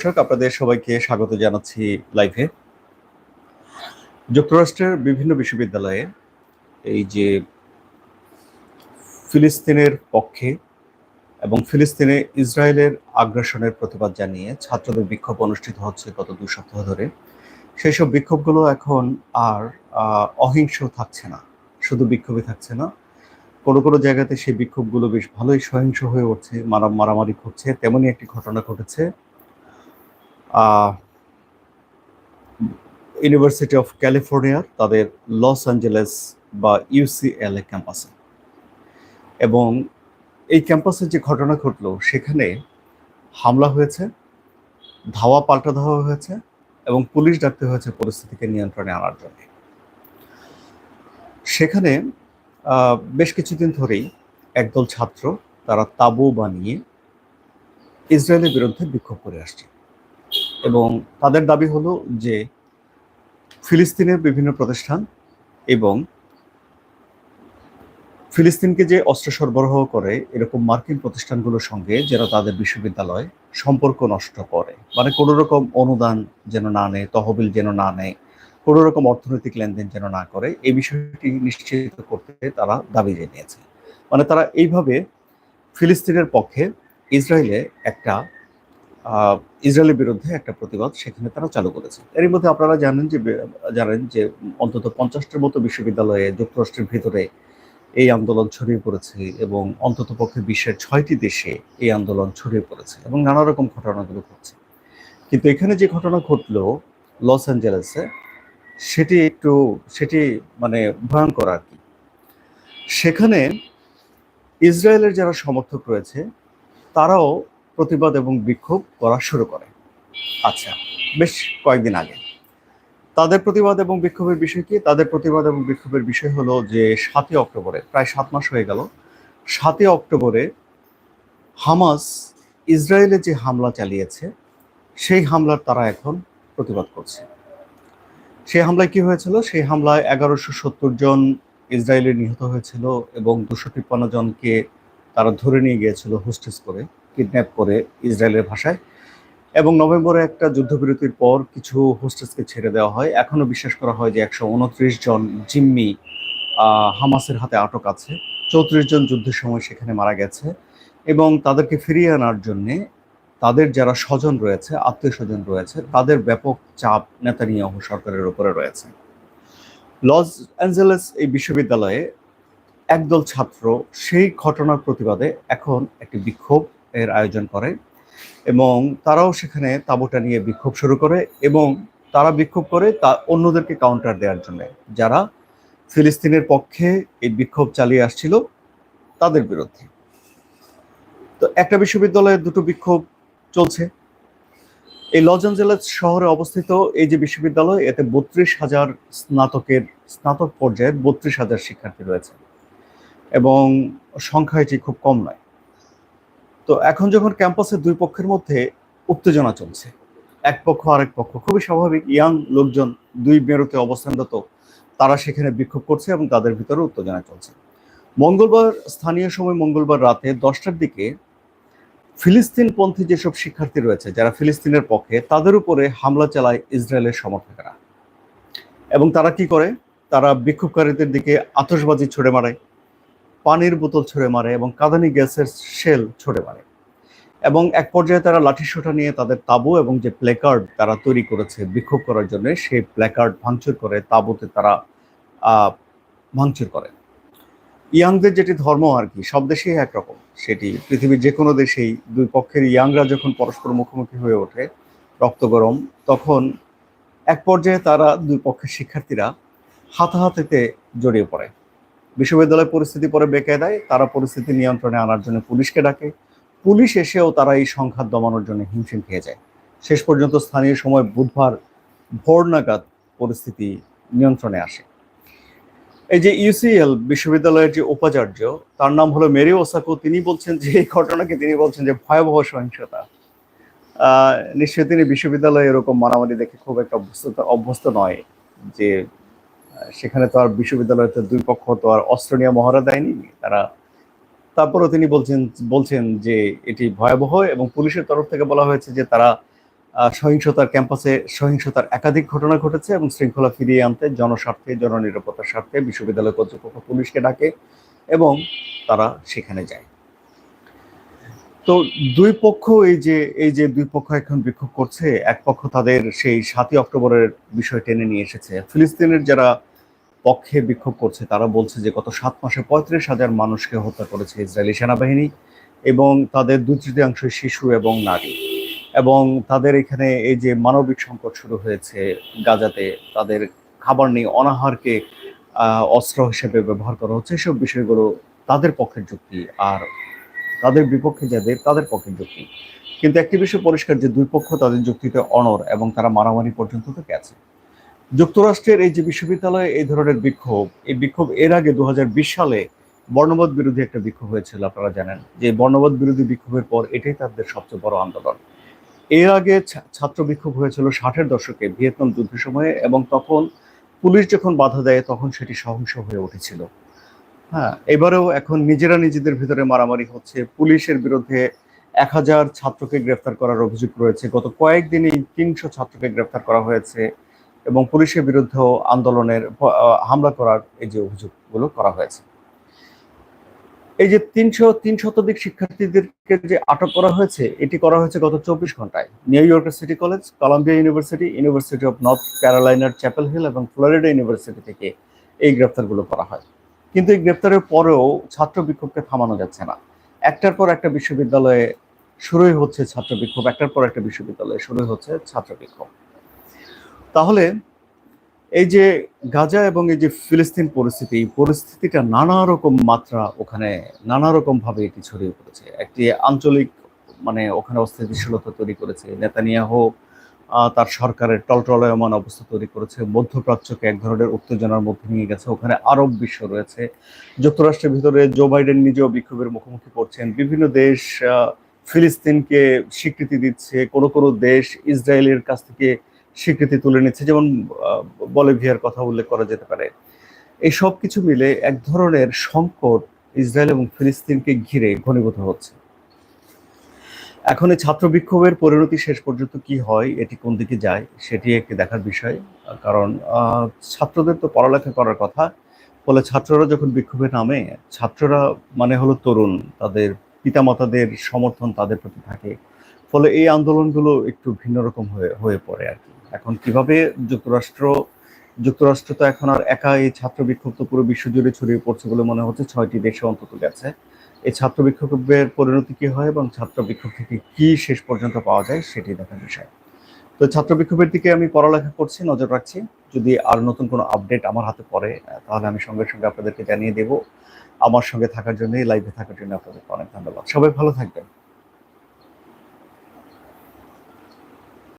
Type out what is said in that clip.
দর্শক, আপনাদের সবাইকে স্বাগত জানাচ্ছি লাইভে যুক্তরাষ্ট্রের বিভিন্ন বিশ্ববিদ্যালয়ে এই যে ফিলিস্তিনের পক্ষে এবং ফিলিস্তিনে ইসরায়েলের আগ্রাসনের প্রতিবাদ জানিয়ে ছাত্রদের বিক্ষোভ অনুষ্ঠিত হচ্ছে গত দু সপ্তাহ ধরে। সেই সব বিক্ষোভগুলো এখন আর অহিংস থাকছে না, শুধু বিক্ষোভই থাকছে না। কোনো কোনো জায়গাতে সেই বিক্ষোভগুলো বেশ ভালোই সহিংস হয়ে উঠছে মারা মারামারি ঘটছে তেমনই একটি ঘটনা ঘটেছে। ইউনিভার্সিটি অফ ক্যালিফোর্নিয়ার তাদের লস অ্যাঞ্জেলেস বা ইউসিএলএ ক্যাম্পাসে এবং এই ক্যাম্পাসে যে ঘটনা ঘটলো, সেখানে হামলা হয়েছে, ধাওয়া পাল্টা ধাওয়া হয়েছে এবং পুলিশ ডাকতে হয়েছে পরিস্থিতিকে নিয়ন্ত্রণে আনার জন্য। সেখানে বেশ কিছুদিন ধরেই একদল ছাত্র তারা তাবু বানিয়ে ইসরায়েলের বিরুদ্ধে বিক্ষোভ করে আসছে। এবং তাদের দাবি হলো যে ফিলিস্তিনের বিভিন্ন প্রতিষ্ঠান এবং ফিলিস্তিনকে যে অস্ত্র সরবরাহ করে এরকম মার্কিন প্রতিষ্ঠানগুলোর সঙ্গে যারা তাদের বিশ্ববিদ্যালয় সম্পর্ক নষ্ট করে। মানে কোনো রকম অনুদান যেন না নেয়, তহবিল যেন না নেয়, কোনো রকম অর্থনৈতিক লেনদেন যেন না করে, এই বিষয়টি নিশ্চিত করতে তারা দাবি জানিয়েছে। মানে তারা এইভাবে ফিলিস্তিনের পক্ষে ইসরায়েলে একটা ইসরায়েলের বিরুদ্ধে একটা প্রতিবাদ সেখানে তারা চালু করেছে। এর মধ্যে আপনারা জানেন যে জানেন যে অন্তত পঞ্চাশটার মতো বিশ্ববিদ্যালয়ে যুক্তরাষ্ট্রের ভিতরে এই আন্দোলন ছড়িয়ে পড়েছে এবং অন্তত পক্ষে বিশ্বের ছয়টি দেশে এই আন্দোলন ছড়িয়ে পড়েছে এবং নানা রকম ঘটনাগুলো ঘটছে। কিন্তু এখানে যে ঘটনা ঘটলো লস অ্যাঞ্জেলেসে, সেটি একটু, সেটি মানে ভয়ঙ্কর আর কি। সেখানে ইসরায়েলের যারা সমর্থক রয়েছে, তারাও প্রতিবাদ এবং বিক্ষোভ করা শুরু করে। আচ্ছা বেশ কয়েকদিন আগে। তাদের প্রতিবাদ এবং বিক্ষোভের বিষয় কি? তাদের প্রতিবাদ এবং বিক্ষোভের বিষয় হলো যে, সাতই অক্টোবরে, প্রায় সাত মাস হয়ে গেল, সাতই অক্টোবরে হামাস ইসরায়েলে যে হামলা চালিয়েছে, সেই হামলার তারা এখন প্রতিবাদ করছে। সেই হামলায় কি হয়েছিল? সেই হামলায় এগারোশো সত্তর জন ইসরায়েলের নিহত হয়েছিল এবং দুশো তিপ্পান্ন জনকে তারা ধরে নিয়ে গিয়েছিল হোস্টেস করে। কিডন্যাপ করে ইসরায়েলের ভাষায়। এবং নভেম্বরে একটা যুদ্ধবিরতির পর কিছু হোস্টেসকে ছেড়ে দেওয়া হয়। এখনও বিশ্বাস করা হয় যে একশো উনত্রিশ জন জিম্মি হামাসের হাতে আটক আছে। চৌত্রিশ জন যুদ্ধের সময় সেখানে মারা গেছে। এবং তাদেরকে ফিরিয়ে আনার জন্যে তাদের যারা স্বজন রয়েছে, আত্মীয় স্বজন রয়েছে, তাদের ব্যাপক চাপ নেতানিয়াহু সরকারের উপরে রয়েছে। লস অ্যাঞ্জেলেস এই বিশ্ববিদ্যালয়ে একদল ছাত্র সেই ঘটনার প্রতিবাদে এখন একটি বিক্ষোভ এর আয়োজন করে এবং তারাও সেখানে তাঁবুটা নিয়ে বিক্ষোভ শুরু করে এবং তারা বিক্ষোভ করে তা অন্যদেরকে কাউন্টার দেওয়ার জন্য। যারা ফিলিস্তিনের পক্ষে এই বিক্ষোভ চালিয়ে আসছিল, তাদের বিরুদ্ধে। তো একটা বিশ্ববিদ্যালয়ে দুটো বিক্ষোভ চলছে। এই লস অ্যাঞ্জেলেস শহরে অবস্থিত এই যে বিশ্ববিদ্যালয়, এতে বত্রিশ হাজার স্নাতকের, স্নাতক পর্যায়ের বত্রিশ হাজার শিক্ষার্থী রয়েছে। এবং সংখ্যা এটি খুব কম নয়। তো এখন যখন ক্যাম্পাসের দুই পক্ষের মধ্যে উত্তেজনা চলছে, এক পক্ষ আরেক পক্ষ, খুবই স্বাভাবিক, ইয়াং লোকজন দুই মেরুতে অবস্থানরত, তারা সেখানে বিক্ষোভ করছে এবং তাদের ভিতরে উত্তেজনা চলছে। মঙ্গলবার, স্থানীয় সময় মঙ্গলবার রাতে দশটার দিকে ফিলিস্তিনপন্থী যেসব শিক্ষার্থী রয়েছে, যারা ফিলিস্তিনের পক্ষে, তাদের উপরে হামলা চালায় ইসরায়েলের সমর্থকেরা। এবং তারা কি করে? তারা বিক্ষোভকারীদের দিকে আতশবাজি ছুড়ে মারে পানির বোতল ছুড়ে মারে এবং কাঁদানি গ্যাসের শেল ছুড়ে মারে। এবং এক পর্যায়ে তারা লাঠিসোঁটা নিয়ে তাদের তাঁবু এবং যে প্লেকার্ড তারা তৈরি করেছে বিক্ষোভ করার জন্য, সেই প্লেকার্ড ভাঙচুর করে তাঁবুতে তারা ভাঙচুর করে। ইয়াংদের যেটি ধর্ম আর কি, সব দেশেই একরকম। সেটি পৃথিবীর যে কোনো দেশেই দুই পক্ষের ইয়াংরা যখন পরস্পর মুখোমুখি হয়ে ওঠে রক্ত গরম, তখন এক পর্যায়ে তারা দুই পক্ষের শিক্ষার্থীরা হাতাহাতিতে জড়িয়ে পড়ে। বিশ্ববিদ্যালয় পরিস্থিতি পরে বেকায়দায় তারা পরিস্থিতি নিয়ন্ত্রণে আনার জন্য পুলিশকে ডাকে। পুলিশ এসেও তারা এই সংঘাত দমানোর জন্য হিমশিম খেয়ে যায়। শেষ পর্যন্ত স্থানীয় সময় বুধবার ভোর নাগাদ পরিস্থিতি নিয়ন্ত্রণে আসে। এই যে ইউসিএল বিশ্ববিদ্যালয়ের যে উপাচার্য, তার নাম হলো মেরি ওসাকো, তিনি বলছেন যে, এই ঘটনাকে তিনি বলছেন যে, ভয়াবহ সহিংসতা। নিশ্চয়ই তিনি বিশ্ববিদ্যালয়ে এরকম মারামারি দেখে খুব একটা অভ্যস্ত অভ্যস্ত নয় যে সেখানে তো আর বিশ্ববিদ্যালয়ের দুই পক্ষ তো আর অস্ত্র নিয়ে মহড়া দেয়নি। তারা তারপরেও তিনি বলছেন বলছেন যে এটি ভয়াবহ এবং পুলিশের তরফ থেকে বলা হয়েছে যে তারা সহিংসতার ক্যাম্পাসে সহিংসতার একাধিক ঘটনা ঘটেছে এবং শৃঙ্খলা ফিরিয়ে আনতে জনস্বার্থে, জননিরাপত্তার স্বার্থে বিশ্ববিদ্যালয় কর্তৃপক্ষ পুলিশকে ডাকে এবং তারা সেখানে যায়। তো দুই পক্ষ, এই যে এই যে দুই পক্ষ এখন বিক্ষোভ করছে, এক পক্ষ তাদের সেই সাতই অক্টোবরের বিষয় টেনে নিয়ে এসেছে। ফিলিস্তিনের যারা পক্ষে বিক্ষোভ করছে। তারা বলছে যে, গত সাত মাসে পঁয়ত্রিশ হাজার মানুষকে হত্যা করেছে ইসরায়েলি সেনাবাহিনী এবং তাদের দুই তৃতীয়াংশ শিশু এবং নারী। এবং তাদের এখানে এই যে মানবিক সংকট শুরু হয়েছে গাজাতে, তাদের খাবার নেই অনাহারকে অস্ত্র হিসেবে ব্যবহার করা হচ্ছে। এসব বিষয়গুলো তাদের পক্ষের যুক্তি আর তাদের বিপক্ষে যাদের তাদের পক্ষের যুক্তি। কিন্তু একটি বিষয় পরিষ্কার যে, দুই পক্ষ তাদের যুক্তিতে অনর এবং তারা মারামারি পর্যন্ত তো গেছে যুক্তরাষ্ট্রের এই যে বিশ্ববিদ্যালয়ে এই ধরনের বিক্ষোভ, এই বিক্ষোভ এর আগে দুহাজার বিশ সালে বর্ণবাদ বিরোধী একটা বিক্ষোভ হয়েছিল, আপনারা জানেন। যে বর্ণবাদ বিরোধী বিক্ষোভের পর এটাই তাদের সবচেয়ে বড় আন্দোলন। এর আগে ছাত্র বিক্ষোভ হয়েছিল ষাটের দশকে ভিয়েতনাম যুদ্ধের সময়ে এবং তখন পুলিশ যখন বাধা দেয়, তখন সেটি সহিংস হয়ে উঠেছিল। হ্যাঁ এবারেও এখন নিজেরা নিজেদের ভিতরে মারামারি হচ্ছে। পুলিশের বিরুদ্ধে এক হাজার ছাত্রকে গ্রেফতার করার অভিযোগ রয়েছে। গত কয়েকদিনই তিনশো ছাত্রকে গ্রেফতার করা হয়েছে। এবং পুলিশের বিরুদ্ধেও আন্দোলনের হামলা করার এই যে অভিযোগগুলো করা হয়েছে। এই যে তিনশো, তিন শতাধিক শিক্ষার্থীদেরকে যে আটক করা হয়েছে, এটি করা হয়েছে গত চব্বিশ ঘন্টায় নিউ ইয়র্কের city college, Columbia university university of north ক্যারোলাইনার chapel hill এবং ফ্লোরিডা ইউনিভার্সিটি থেকে এই গ্রেফতারগুলো করা হয়। কিন্তু এই গ্রেপ্তারের পরেও ছাত্র বিক্ষোভকে থামানো যাচ্ছে না। একটার পর একটা বিশ্ববিদ্যালয়ে শুরুই হচ্ছে ছাত্র বিক্ষোভ, একটার পর একটা বিশ্ববিদ্যালয়ে শুরুই হচ্ছে ছাত্র বিক্ষোভ। তাহলে এই যে গাজা এবং এই যে ফিলিস্তিন পরিস্থিতি, এই পরিস্থিতিটা নানা রকম মাত্রা ওখানে, নানা রকম ভাবে এটি ছড়িয়ে পড়েছে। একটি আঞ্চলিক মানে ওখানে অস্থিতিশীলতা তৈরি করেছে। নেতানিয়াহু তার সরকারের টলটলয়মান অবস্থা তৈরি করেছে। মধ্যপ্রাচ্যকে এক ধরনের উত্তেজনার মধ্যে নিয়ে গেছে। ওখানে আরব বিশ্ব রয়েছে। যুক্তরাষ্ট্রের ভিতরে জো বাইডেন নিজেও বিক্ষোভের মুখোমুখি পড়ছেন। বিভিন্ন দেশ ফিলিস্তিনকে স্বীকৃতি দিচ্ছে। কোনো কোনো দেশ ইসরায়েলের কাছ থেকে স্বীকৃতি তুলে নিচ্ছে, যেমন বলিভিয়ার কথা উল্লেখ করা যেতে পারে। এই সব কিছু মিলে এক ধরনের সংকট ইসরায়েল এবং ফিলিস্তিনকে ঘিরে ঘনীভূত হচ্ছে। এখন এই ছাত্র বিক্ষোভের পরিণতি শেষ পর্যন্ত কি হয়, এটি কোন দিকে যায়, সেটি একটি দেখার বিষয়। কারণ ছাত্রদের তো পড়ালেখা করার কথা, ফলে ছাত্ররা যখন বিক্ষোভে নামে, ছাত্ররা মানে হলো তরুণ, তাদের পিতামাতাদের সমর্থন তাদের প্রতি থাকে। ফলে এই আন্দোলনগুলো একটু ভিন্ন রকম হয়ে হয়ে পড়ে আর কি। এখন কীভাবে যুক্তরাষ্ট্র যুক্তরাষ্ট্র তো এখন আর একা এই ছাত্র বিক্ষোভ তো পুরো বিশ্বজুড়ে ছড়িয়ে পড়ছে বলে মনে হচ্ছে, ছয়টি দেশে অন্তত গেছে। এই ছাত্র বিক্ষোভের পরিণতি কি হয় এবং ছাত্র বিক্ষোভ থেকে কি শেষ পর্যন্ত পাওয়া যায় সেটি দেখার বিষয়। তো ছাত্র বিক্ষোভের দিকে আমি পড়ালেখা করছি, নজর রাখছি। যদি আর নতুন কোনো আপডেট আমার হাতে পড়ে, তাহলে আমি সঙ্গে সঙ্গে আপনাদেরকে জানিয়ে দেব। আমার সঙ্গে থাকার জন্য লাইভে থাকার জন্য আপনাদেরকে অনেক ধন্যবাদ। সবাই ভালো থাকবেন।